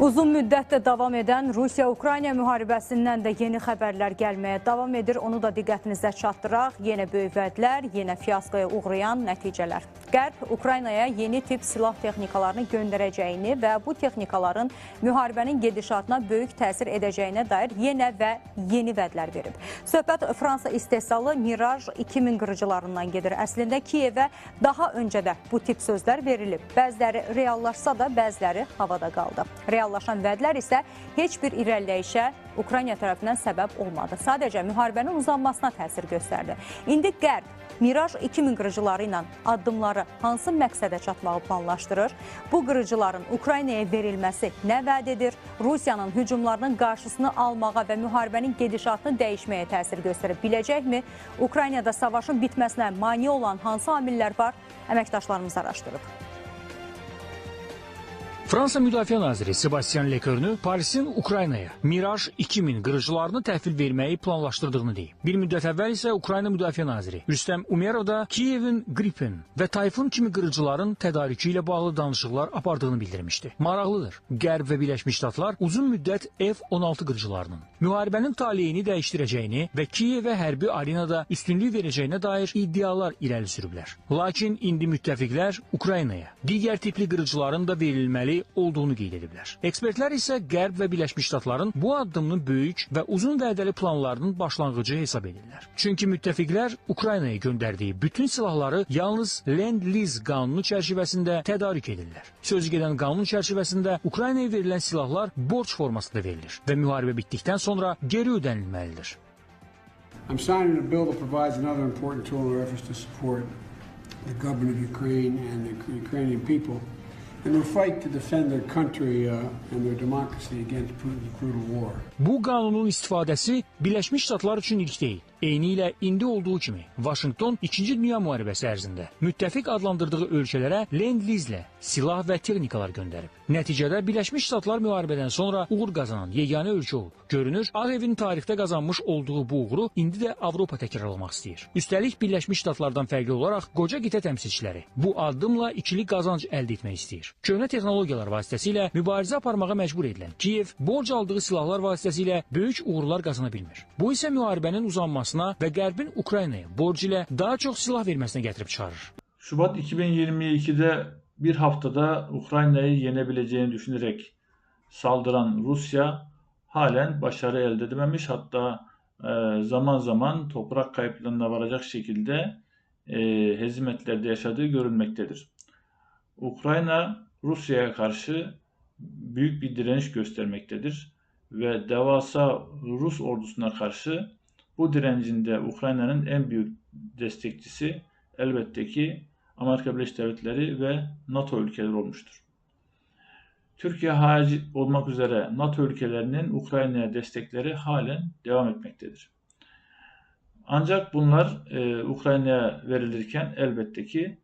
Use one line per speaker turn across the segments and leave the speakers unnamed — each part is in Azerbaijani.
Uzun müddətdir davam edən Rusiya-Ukrayna müharibəsindən də yeni xəbərlər gəlməyə davam edir. Onu da diqqətinizə çatdıraq. Yenə böyük vədlər, yenə fiyaskoya uğrayan nəticələr. Qərb Ukraynaya yeni tip silah texnikalarını göndərəcəyini və bu texnikaların müharibənin gedişatına böyük təsir edəcəyinə dair yenə və yeni vədlər verib. Söhbət Fransa istehsalı Miraj 2000 qırıcılarından gedir. Əslində Kiyevə daha öncə də bu tip sözlər verilib. Bəziləri reallaşsa da, bəziləri havada qaldı. Reallaşan vədlər isə heç bir irəliləyişə Ukrayna tərəfindən səbəb olmadı. Sadəcə müharibənin uzanmasına təsir göstərdi. İndi Qərb Miraj 2000 qırıcıları ilə addımları hansı məqsədə çatmağı planlaşdırır? Bu qırıcıların Ukraynaya verilməsi nə vəd edir? Rusiyanın hücumlarının qarşısını almağa və müharibənin gedişatını dəyişməyə təsir göstərə biləcəkmi? Ukraynada savaşın bitməsinə mane olan hansı amillər var? Əməkdaşlarımız araşdırıb.
Fransa Müdafiə Naziri Sebastian Lecornu Parisin Ukraynaya Miraj 2000 qırıcılarını təhvil verməyi planlaşdırdığını deyib. Bir müddət əvvəl isə Ukrayna Müdafiə Naziri Rüstəm Umerov da Kiyevin Gripen və Tayfun kimi qırıcıların tədarükü ilə bağlı danışıqlar apardığını bildirmişdi. Maraqlıdır. Qərb və Birləşmiş Ştatlar uzun müddət F-16 qırıcılarının müharibənin taleyini dəyişdirəcəyini və Kiyevə hərbi arenada üstünlük verəcəyinə dair iddialar irəli sürüblər. Lakin indi müttəfiqlər Ukraynaya digər tipli qırıcıların da verilməli olduğunu qeyd ediblər. Ekspertlər isə Qərb və Birləşmiş Ştatların bu addımını böyük və uzun vədəli planlarının başlanğıcı hesab edirlər. Çünki müttəfiqlər Ukraynaya göndərdiyi bütün silahları yalnız Land-Lease qanunu çərçivəsində tədarük edirlər. Sözü gedən qanun çərçivəsində Ukraynaya verilən silahlar borc formasında verilir və müharibə bitdikdən sonra geri ödənilməlidir.
I'm signing a bill that provides another important tool in our efforts to support the government of Ukraine and the Ukrainian people uh.
Bu qanunun istifadəsi Birləşmiş Ştatlar üçün ilk deyil. Eyni ilə indi olduğu kimi Vaşinqton 2-ci Dünya müharibəsi ərzində müttəfiq adlandırdığı ölkələrə Lend-Lizlə silah və texnikalar göndərib. Nəticədə Birləşmiş Ştatlar müharibədən sonra uğur qazanan yeganə ölkə olub. Görünür, Ağ Evin tarixdə qazanmış olduğu bu uğuru indi də Avropa təkrarlamaq istəyir. Üstəlik Birləşmiş Ştatlardan fərqli olaraq qoca qitə təmsilçiləri bu addımla ikili qazanc əldə etmək istəyir. Köhnə texnologiyalar vasitəsilə mübarizə aparmağa məcbur edilən Kiyev borc aldığı silahlar vasitəsilə böyük uğurlar qazana bilmir. Bu isə müharibənin uzanmasına və Qərbin Ukraynaya borc ilə daha çox silah verməsinə gətirib çıxarır.
Şubat 2022'de bir haftada Ukrayna'yı yenebileceğini düşünerek saldıran Rusya halen başarı elde edememiş. Hatta e, zaman zaman toprak kayıplarına varacak şekilde e, hezimetlerde yaşadığı görülmektedir. Ukrayna Rusya'ya karşı büyük bir direniş göstermektedir ve devasa Rus ordusuna karşı bu direncinde Ukrayna'nın en büyük destekçisi elbette ki Amerika Birleşik Devletleri ve NATO ülkeleri olmuştur. Türkiye harici olmak üzere NATO ülkelerinin Ukrayna'ya destekleri halen devam etmektedir. Ancak bunlar e, Ukrayna'ya verilirken elbette ki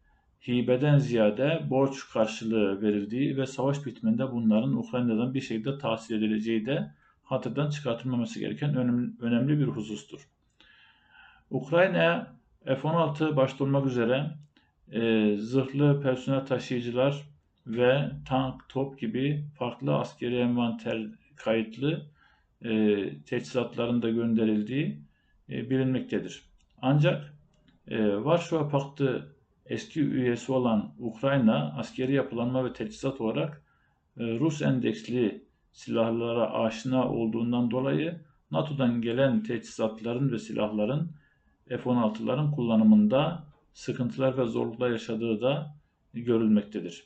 hibeden ziyade borç karşılığı verildiği ve savaş bitiminde bunların Ukrayna'dan bir şekilde tahsil edileceği de hatırdan çıkartılmaması gereken önemli, bir husustur. Ukrayna'ya F-16 başta olmak üzere e, zırhlı personel taşıyıcılar ve tank, top gibi farklı askeri envanter kayıtlı e, teçhizatların da gönderildiği e, bilinmektedir. Ancak e, Varşova Paktı eski üyesi olan Ukrayna askeri yapılanma ve teçhizat olarak e, Rus endeksli silahlara aşina olduğundan dolayı NATO'dan gelen teçhizatların ve silahların F-16'ların kullanımında sıkıntılar ve zorluklar yaşadığı da görülmektedir.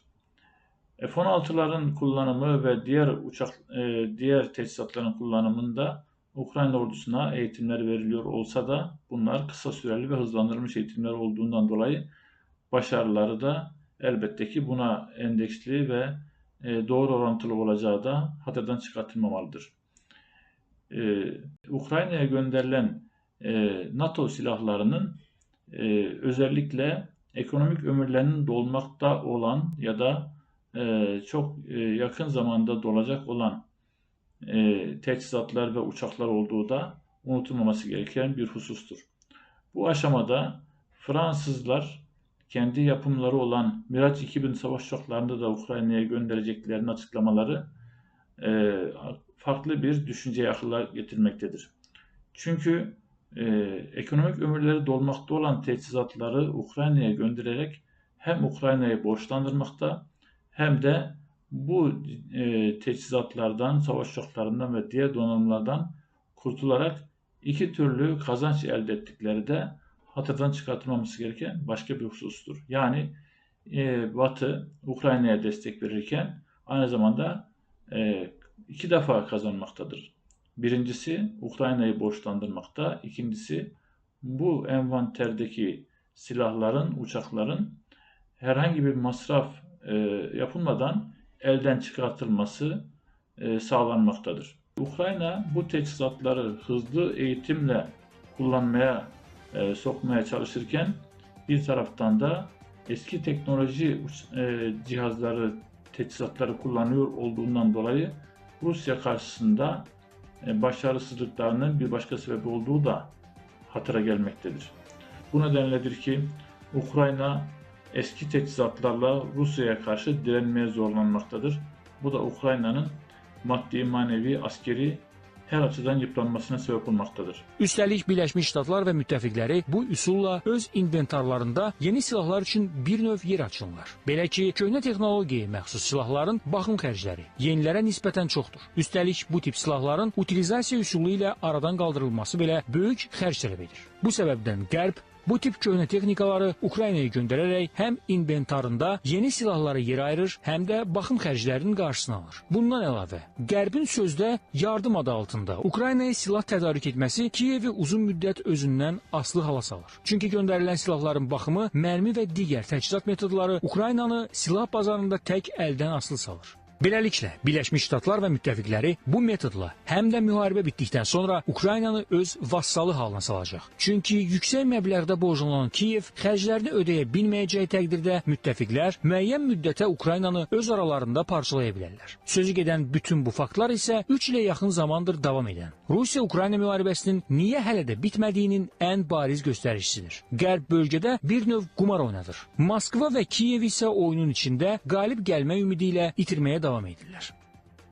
F-16'ların kullanımı ve diğer uçak e, diğer teçhizatların kullanımında Ukrayna ordusuna eğitimler veriliyor olsa da bunlar kısa süreli ve hızlandırılmış eğitimler olduğundan dolayı başarıları da elbette ki buna endeksli ve doğru orantılı olacağı da hatırdan çıkartılmamalıdır. Ee, Ukrayna'ya gönderilen e, NATO silahlarının e, özellikle ekonomik ömürlerinin dolmakta olan ya da e, çok e, yakın zamanda dolacak olan e, teçhizatlar ve uçaklar olduğu da unutulmaması gereken bir husustur. Bu aşamada Fransızlar kendi yapımları olan Mirage 2000 savaş uçaklarını da Ukrayna'ya göndereceklerini açıklamaları e, farklı bir düşünceye akılla getirmektedir. Çünkü e, ekonomik ömürleri dolmakta olan teçhizatları Ukrayna'ya göndererek hem Ukrayna'yı borçlandırmakta hem de bu e, teçhizatlardan, savaş uçaklarından ve diğer donanımlardan kurtularak iki türlü kazanç elde ettikleri de hatırdan çıkartılmaması gereken başka bir husustur. Yani e, Batı Ukrayna'ya destek verirken aynı zamanda e, iki defa kazanmaktadır. Birincisi Ukrayna'yı borçlandırmakta, ikincisi bu envanterdeki silahların, uçakların herhangi bir masraf e, yapılmadan elden çıkartılması e, sağlanmaktadır. Ukrayna bu teçhizatları hızlı eğitimle kullanmaya e, sokmaya çalışırken bir taraftan da eski teknoloji e, cihazları, teçhizatları kullanıyor olduğundan dolayı Rusya karşısında e, başarısızlıklarının bir başka sebebi olduğu da hatıra gelmektedir. Bu nedenledir ki Ukrayna eski teçhizatlarla Rusya'ya karşı direnmeye zorlanmaktadır. Bu da Ukrayna'nın maddi, manevi, askeri her açıdan yıpranmasına sebep olmaktadır.
Üstəlik Birləşmiş Ştatlar və müttəfiqləri bu üsulla öz inventarlarında yeni silahlar üçün bir növ yer açırlar. Belə ki, köhnə texnologiyaya məxsus silahların baxım xərcləri yenilərə nisbətən çoxdur. Üstəlik bu tip silahların utilizasiya üsulu ilə aradan qaldırılması belə böyük xərc tələb edir. Bu səbəbdən Qərb bu tip köhnə texnikaları Ukraynaya göndərərək həm inventarında yeni silahlara yer ayırır, həm də baxım xərclərinin qarşısını alır. Bundan əlavə, Qərbin sözdə yardım adı altında Ukraynaya silah tədarük etməsi Kiyevi uzun müddət özündən asılı hala salır. Çünki göndərilən silahların baxımı, mərmi və digər təchizat metodları Ukraynanı silah bazarında tək əldən asılı salır. Beləliklə, Birləşmiş Ştatlar və müttəfiqləri bu metodla həm də müharibə bitdikdən sonra Ukraynanı öz vassalı halına salacaq. Çünki yüksək məbləğdə borclanan Kiyev xərclərini ödəyə bilməyəcəyi təqdirdə müttəfiqlər müəyyən müddətə Ukraynanı öz aralarında parçalaya bilərlər. Sözü gedən bütün bu faktlar isə 3 ilə yaxın zamandır davam edən Rusiya-Ukrayna müharibəsinin niyə hələ də bitmədiyinin ən bariz göstəricisidir. Qərb bölgədə bir növ qumar oynadır. Moskva və Kiyev isə oyunun içində qalib gəlmə ümidi ilə itirməyə davam devam ettiler.